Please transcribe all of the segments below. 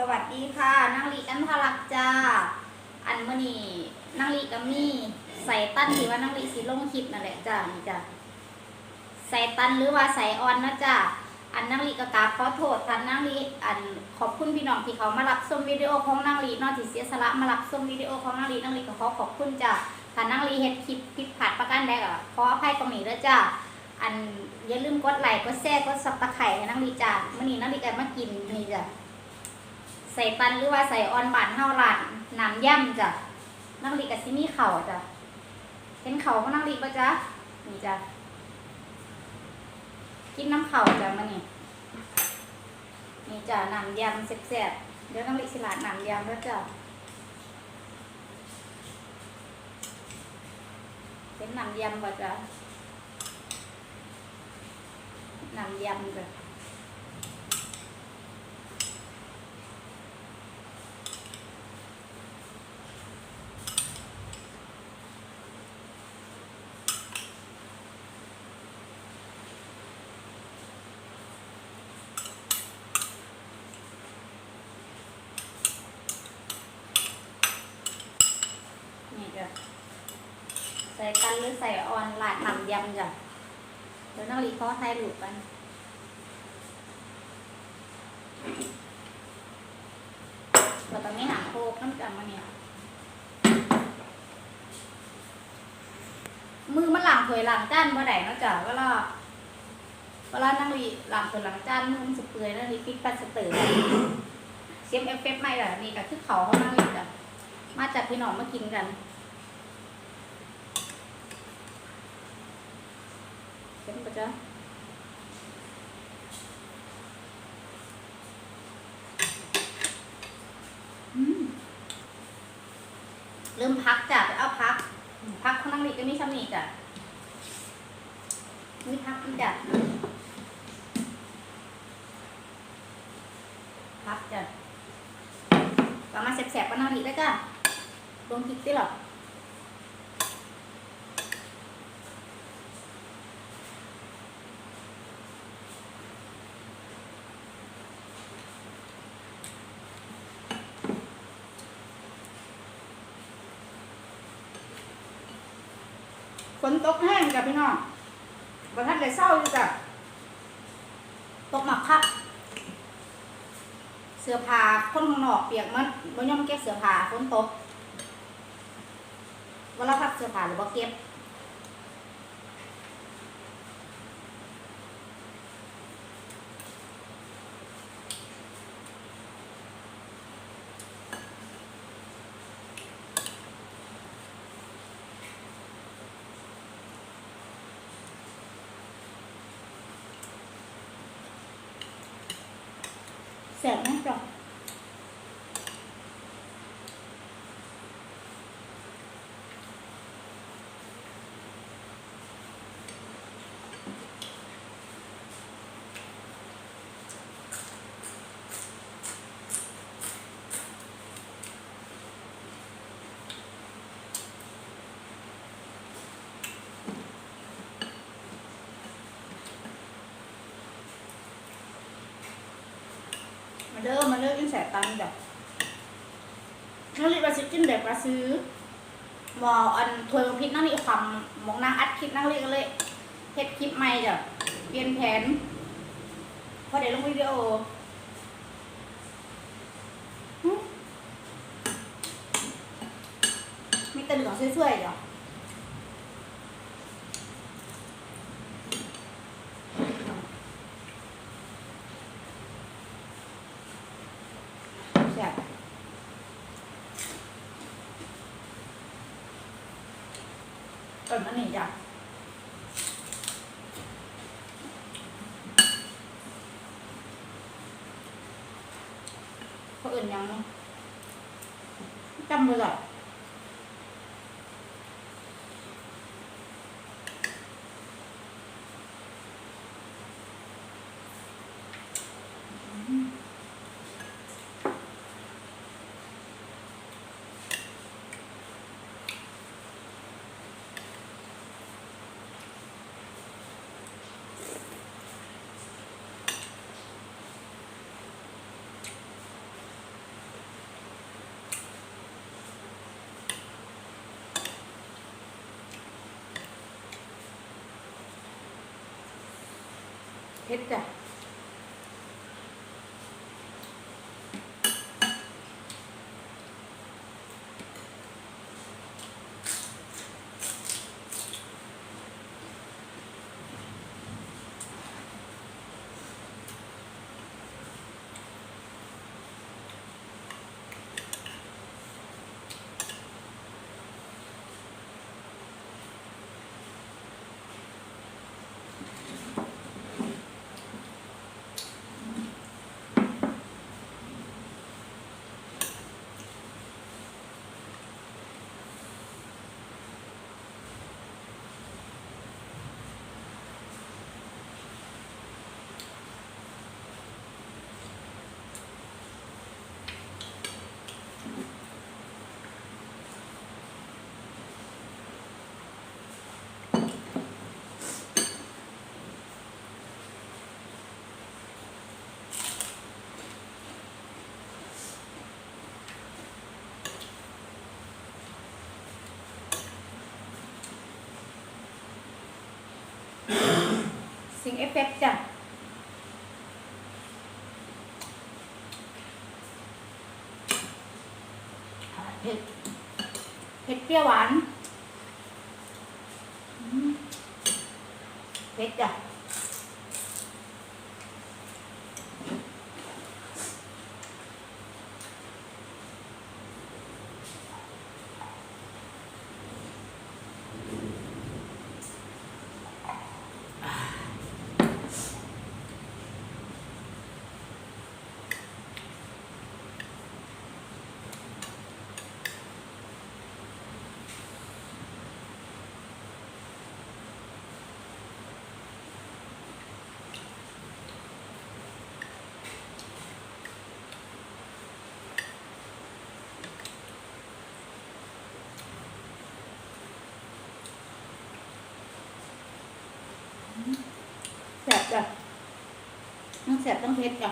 สวัสดีค่ะนางลีกันทารักจ้า อันมื่อนี้นางลีกับมี่ใส่ตั้นที่ว่านางลีสิลงคลิปนั่นแหละจ้านี่จ้าใส่ตันหรือว่าใส่ออนนะจ้าอันนางลีกกาขอโทษท่านนางลีอันขอบคุณพี่น้องที่เขามารับชมวิดีโอของนางลีนอกที่เสียสละมารับชมวิดีโอของนางลีนางลีก็ขอขอบคุณจ้าท่านนางลีเฮ็ดคลิปผิดพลาดประการใดก็ขออภัยตรงนี้ด้วยจ้าอันอย่าลืมกดไลค์กดแชร์กดซับตะไคร้ให้นางลีจ้ามื่อนี้นางลีก็มากินนี่จ้ะใส่ปันหรือว่าใส่ออนบานเท่าร้านน้ำย่ำจ้ะนักลีกับซิมีเข่าจ้ะเห็นเข่าของนักลีปะจ๊ะนี่จ้ะกินน้ำเข่าจ้ะมานี่นี่จ้ะน้ำยำแซ่บๆเดี๋ยวนักลีสิลาดน้ำยำแล้วจ้ะเป็นน้ำยำปะจ๊ะน้ำยำจ้ะ นี่จ้ะ ใส่กันหรือใส่ออนลาดหนำยำจ้ะเดี๋ยวนักรีเขาไทยหลุดกันเราต้องไม่หาโคกน้ำจังมาเนี่ยมือมันหลังถวยหลังจานบ่อได้เนาะจ้ะเวลาเวลานั่งรีหลังถวยหลังจานมือมันสเปื่อยนั่งรีปิดปันสเตอร์เสียมเอฟเฟกต์ไม่ล่ะนี่ก็คือเขาเขานั่งรีจ้ะมาจากพี่น้องมากินกัน เป็ นะจ๊ะเริ่มพักจ้ะไปเอาพัก พักข้างนั่งนี่ก็มีชำนีจ้ะมีพักอีกจ้ะพักจ้ะประมาณแสบๆก็นั่งนี่แล้วจ้ะลงคลิปได้หรอ ฝนตกแห้งจ้ะพี่น้องประทัดเลยเศร้าอยู่จ้ะตกหมักคักเสื้อผ้าคนข้างนอกเปียกมันบ่ยอมเก็บเสื้อผ้าฝนตกเวละพักเสื้อผ้าหรือว่าเก็บ แสบไหมจ๊ะ มาเด้อมาเลิกกินแสบตันแบบนั่นเลยว่าสิกินแบบว่าซื้อหมออันถวยของพิษนั่นนี่ความมองนางอัดคลิปนั่งเลยกเลยเฮ็ดคลิปใหม่จ้ะเปลี่ยนแผนพอได้ลงวิดีโอมีแต่เหลืองสวยๆจ้ะแซ่บ เปิดมันนี่จ้ะเขาอื่นยังจำมือเลย จ้ สิงเอฟเฟกต์จ้ะเผ็ดเผ็ดเปรี้ยวหวานอืมเผ็ดจ้ะ สบต้องเผ็ดจ้ะ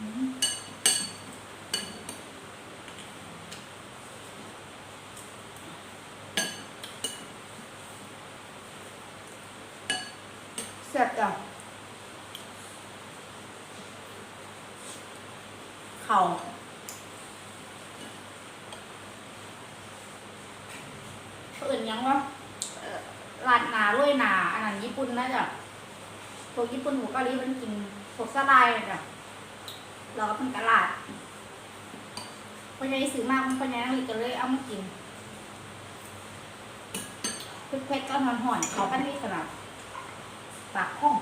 อืมแสบจ้ะเข่าเขาอื่นยังว่าเอ่อลาดหนาลุยหนา อันนั้นญี่ปุ่นนะจ๊ะ พวกญี่ปุ่นพวกเกาหลีมันกินพวกสลายจ้ะเราก็เป็นกระลาดเพราะฉะนั้นซื้อมากมันพญายังมีก็เลยเอามากินเผ็ดๆก็หอนๆเขาก็นนี่ขนาดปากห้อง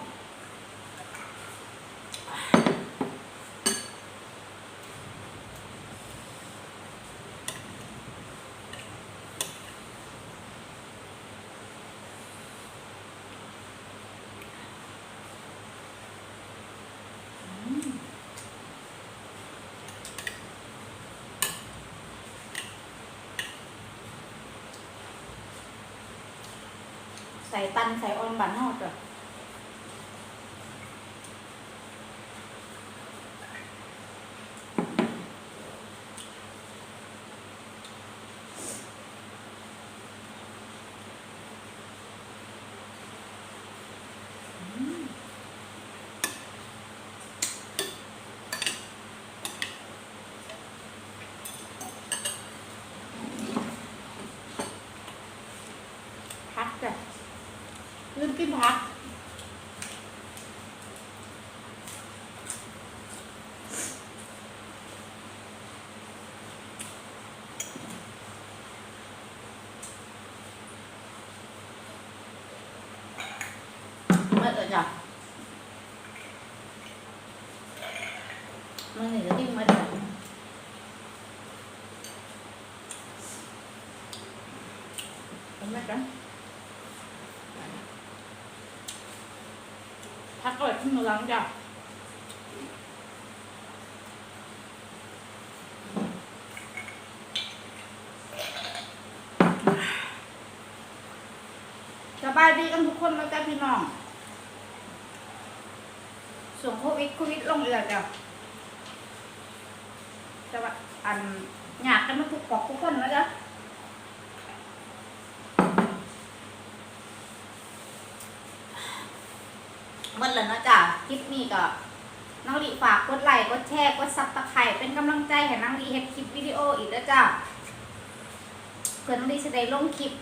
ใส่ตันใส่ออนบันนอกจ้ะอืมพักจ้ะ ลืมกินผักไม่เออจ้ะมันหนีจะดิ้นมาจ้ะ เห็นไหมจ๊ะพักก่อนขึ้นมาล้างจ้ะสบายดีกันทุกคนแล้วจ้ะพี่น้อง ส่งโควิดโควิดลงเอือจ้ะแต่ว่าอันอยากกันมาทุกปอกทุกคนแล้วจ้ะ เมื่อแล้วเนาะจ้ะคลิปนี้ก็น้องลีฝากกดไลค์กดแชร์กดซับสไครต์เป็นกำลังใจให้น้องลีเฮ็ดคลิปวิดีโออีกแล้วจ้ะเพื่อน้องลีจะได้ลงคลิป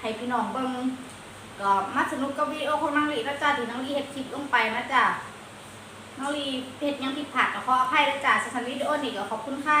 ให้พี่น้องเบิ่งก็มาสนุกกับวิดีโอของน้องลีแล้วจ้ะที่น้องลีเฮ็ดคลิปลงไปนะจ้ะน้องลีเฮ็ดยังผิดพลาดก็ขออภัยแล้วจ้ะสำหรับวิดีโอนี้ก็ขอบคุณค่ะ